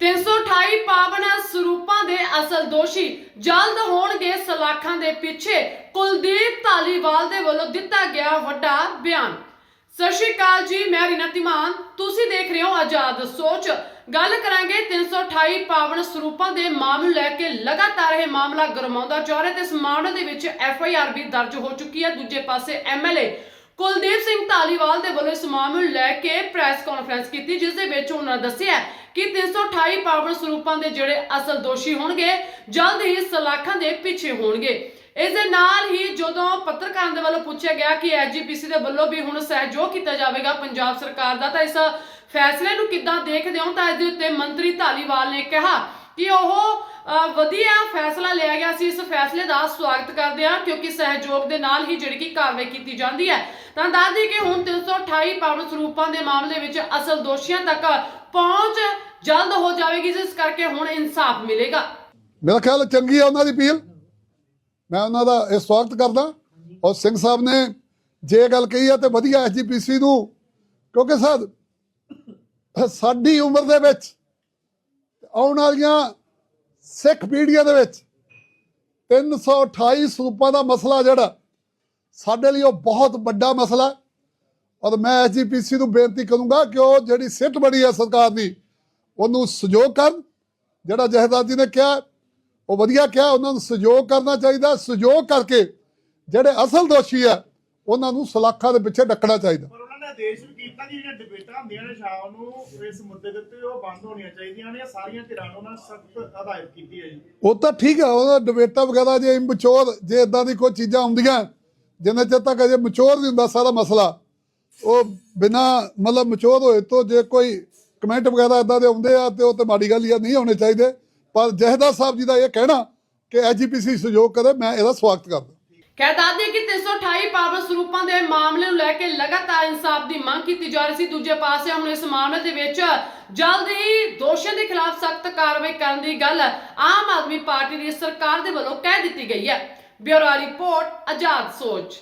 328 ਪਾਵਨ ਸਰੂਪਾਂ ਦੇ ਅਸਲ ਦੋਸ਼ੀ ਜਲਦ ਹੋਣਗੇ ਸਲਾਖਾਂ ਦੇ ਪਿੱਛੇ। ਕੁਲਦੀਪ ਧਾਲੀਵਾਲ ਦੇ ਵੱਲੋਂ ਦਿੱਤਾ ਗਿਆ ਵੱਡਾ ਬਿਆਨ। ਸਤਿ ਸ਼੍ਰੀ ਅਕਾਲ ਜੀ, ਮੈਂ ਰੀਨਾ ਤਿਮਾਨ ਤੁਸੀਂ ਦੇਖ ਰਹੇ ਹੋ ਆਜ਼ਾਦ ਸੋਚ। ਗੱਲ ਕਰਾਂਗੇ 328 ਪਾਵਨ ਸਰੂਪਾਂ ਦੇ ਮਾਮਲੇ ਲੈ ਕੇ। ਲਗਾਤਾਰ ਇਹ ਮਾਮਲਾ ਗਰਮਾਉਂਦਾ ਜਾ ਰਿਹਾ ਤੇ ਇਸ ਮਾਮਲੇ ਦੇ ਵਿੱਚ ਐਫ ਆਈ ਆਰ ਵੀ ਦਰਜ ਹੋ ਚੁੱਕੀ ਹੈ। ਦੂਜੇ ਪਾਸੇ M L A Kuldeep Singh Dhaliwal ਦੇ ਵੱਲੋਂ ਇਸ ਮਾਮਲੇ ਨੂੰ ਲੈ ਕੇ ਪ੍ਰੈਸ ਕਾਨਫਰੰਸ ਕੀਤੀ, ਜਿਸ ਦੇ ਵਿੱਚ ਉਹਨਾਂ ਦੱਸਿਆ ਕਿ 328 ਪਾਵਨ ਸਰੂਪਾਂ ਦੇ ਜਿਹੜੇ ਅਸਲ ਦੋਸ਼ੀ ਹੋਣਗੇ, ਜਲਦ ਹੀ ਸਲਾਖਾਂ ਦੇ ਪਿੱਛੇ ਹੋਣਗੇ। ਇਸ ਦੇ ਨਾਲ ਹੀ ਜਦੋਂ ਪੱਤਰਕਾਰਾਂ ਦੇ ਵੱਲੋਂ ਪੁੱਛਿਆ ਗਿਆ ਕਿ ਐਜੀਪੀਸੀ ਦੇ ਵੱਲੋਂ ਵੀ ਹੁਣ ਸਹਿਯੋਗ ਕੀਤਾ ਜਾਵੇਗਾ ਪੰਜਾਬ ਸਰਕਾਰ ਦਾ, ਤਾਂ ਇਸ ਫੈਸਲੇ ਨੂੰ ਕਿੱਦਾਂ ਦੇਖਦੇ ਹੋ? ਤਾਂ ਇਸ ਦੇ ਉੱਤੇ ਮੰਤਰੀ ਧਾਲੀਵਾਲ ਨੇ ਕਿਹਾ ਕਿ ਉਹ ਵਧੀਆ ਫੈਸਲਾ ਲਿਆ ਗਿਆ ਸੀ। ਇਸ ਫੈਸਲੇ ਦਾ ਸਵਾਗਤ ਕਰਦੇ ਹਾਂ, ਕਿਉਂਕਿ ਸਹਿਯੋਗ ਦੇ ਨਾਲ ਹੀ ਜਿਹੜੀ ਕਿ ਕਾਰਵਾਈ ਕੀਤੀ ਜਾਂਦੀ ਹੈ। ਤਾਂ ਦੱਸ ਦਈਏ ਕਿ ਹੁਣ 328 ਪਾਵਨ ਸਰੂਪਾਂ ਦੇ ਮਾਮਲੇ ਵਿੱਚ ਅਸਲ ਦੋਸ਼ੀਆਂ ਤੱਕ ਪਹੁੰਚ ਜਲਦ ਹੋ ਜਾਵੇਗੀ, ਜਿਸ ਕਰਕੇ ਹੁਣ ਇਨਸਾਫ ਮਿਲੇਗਾ। ਮੇਰਾ ਖਿਆਲ ਚੰਗੀ ਹੈ ਉਹਨਾਂ ਦੀ ਅਪੀਲ। ਮੈਂ ਉਹਨਾਂ ਦਾ ਇਹ ਸਵਾਗਤ ਕਰਦਾ। ਔਰ ਸਿੰਘ ਸਾਹਿਬ ਨੇ ਜੇ ਗੱਲ ਕਹੀ ਹੈ ਤੇ ਵਧੀਆ ਐਸਜੀਪੀਸੀ ਨੂੰ। ਕਿਉਂਕਿ ਸਰ, ਸਾਡੀ ਉਮਰ ਦੇ ਵਿੱਚ ਆਉਣ ਵਾਲੀਆਂ ਸਿੱਖ ਪੀੜ੍ਹੀਆਂ ਦੇ ਵਿੱਚ 328 ਸਰੂਪਾਂ ਦਾ ਮਸਲਾ ਜਿਹੜਾ, ਸਾਡੇ ਲਈ ਉਹ ਬਹੁਤ ਵੱਡਾ ਮਸਲਾ ਔਰ ਮੈਂ ਐਸਜੀਪੀਸੀ ਨੂੰ ਬੇਨਤੀ ਕਰੂੰਗਾ ਕਿ ਉਹ ਜਿਹੜੀ ਸਿੱਟ ਬਣੀ ਹੈ ਸਰਕਾਰ ਦੀ, ਉਹਨੂੰ ਸਹਿਯੋਗ ਕਰਨ। ਜਿਹੜਾ ਜਹਦਾਰ ਜੀ ਨੇ ਕਿਹਾ, ਉਹ ਵਧੀਆ ਕਿਹਾ, ਉਹਨਾਂ ਨੂੰ ਸਹਿਯੋਗ ਕਰਨਾ ਚਾਹੀਦਾ। ਸਹਿਯੋਗ ਕਰਕੇ ਜਿਹੜੇ ਅਸਲ ਦੋਸ਼ੀ ਆ ਉਹਨਾਂ ਨੂੰ ਸਲਾਖਾਂ ਦੇ ਪਿੱਛੇ ਡੱਕਣਾ ਚਾਹੀਦਾ। ਪਰ ਉਹਨਾਂ ਨੇ ਆਦੇਸ਼ ਵੀ ਕੀਤਾ ਜਿਹੜੀਆਂ ਡਿਬੇਟਾਂ ਹੁੰਦੀਆਂ ਨੇ ਸ਼ਾਮ ਨੂੰ ਇਸ ਮੁੱਦੇ ਦੇ ਉੱਤੇ ਉਹ ਬੰਦ ਹੋਣੀਆਂ ਚਾਹੀਦੀਆਂ ਨੇ ਸਾਰੀਆਂ ਧਿਰਾਂ ਨੂੰ ਉਹਨਾਂ ਸਖਤ ਹਦਾਇਤ ਕੀਤੀ ਹੈ ਜੀ। ਉਹ ਤਾਂ ਠੀਕ ਆ, ਉਹਦਾ ਡਿਬੇਟਾਂ ਵਗੈਰਾ ਜੇ ਇੰਮਚੋਰ ਜੇ ਇਦਾਂ ਦੀ ਕੋਈ ਚੀਜ਼ਾਂ ਆਉਂਦੀਆਂ ਜਿੰਨੇ ਚਿਰ ਤੱਕ ਅਜੇ ਮਚੋਰ ਨਹੀਂ ਹੁੰਦਾ ਸਾਰਾ ਮਸਲਾ, ਉਹ ਬਿਨਾ ਮਤਲਬ ਮਚੋਰ ਹੋਏ ਤੋਂ ਜੇ ਕੋਈ ਕਮੈਂਟ ਵਗੈਰਾ ਇਦਾਂ ਦੇ ਆਉਂਦੇ ਆ ਤੇ ਉਹ ਤੇ ਮਾੜੀ ਗੱਲ ਹੀ ਨਹੀਂ ਹੋਣੇ ਚਾਹੀਦੇ। ਪਰ ਜਹਦਾਰ ਸਾਹਿਬ ਜੀ ਦਾ ਇਹ ਕਹਿਣਾ ਕਿ ਐਜੀਪੀਸੀ ਸਹਿਯੋਗ ਕਰੇ, ਮੈਂ ਇਹਦਾ ਸਵਾਗਤ ਕਰਦਾ। ਕਹਿ ਦੱਸਦੇ ਕਿ 328 ਪਾਵਨ ਸਰੂਪਾਂ ਦੇ ਮਾਮਲੇ ਨੂੰ ਲੈ ਕੇ ਲਗਾਤਾਰ ਇਨਸਾਫ ਦੀ ਮੰਗ ਕੀਤੀ ਜਾ ਰਹੀ ਸੀ। ਦੂਜੇ ਪਾਸੇ ਹੁਣ ਇਸ ਮਾਮਲੇ ਦੇ ਵਿੱਚ ਜਲਦ ਹੀ ਦੋਸ਼ੀਆਂ ਦੇ ਖਿਲਾਫ ਸਖਤ ਕਾਰਵਾਈ ਕਰਨ ਦੀ ਗੱਲ ਆਮ ਆਦਮੀ ਪਾਰਟੀ ਦੀ ਸਰਕਾਰ ਦੇ ਵੱਲੋਂ ਕਹਿ ਦਿੱਤੀ ਗਈ ਹੈ। ਬਿਊਰੋ ਰਿਪੋਰਟ, ਆਜ਼ਾਦ ਸੋਚ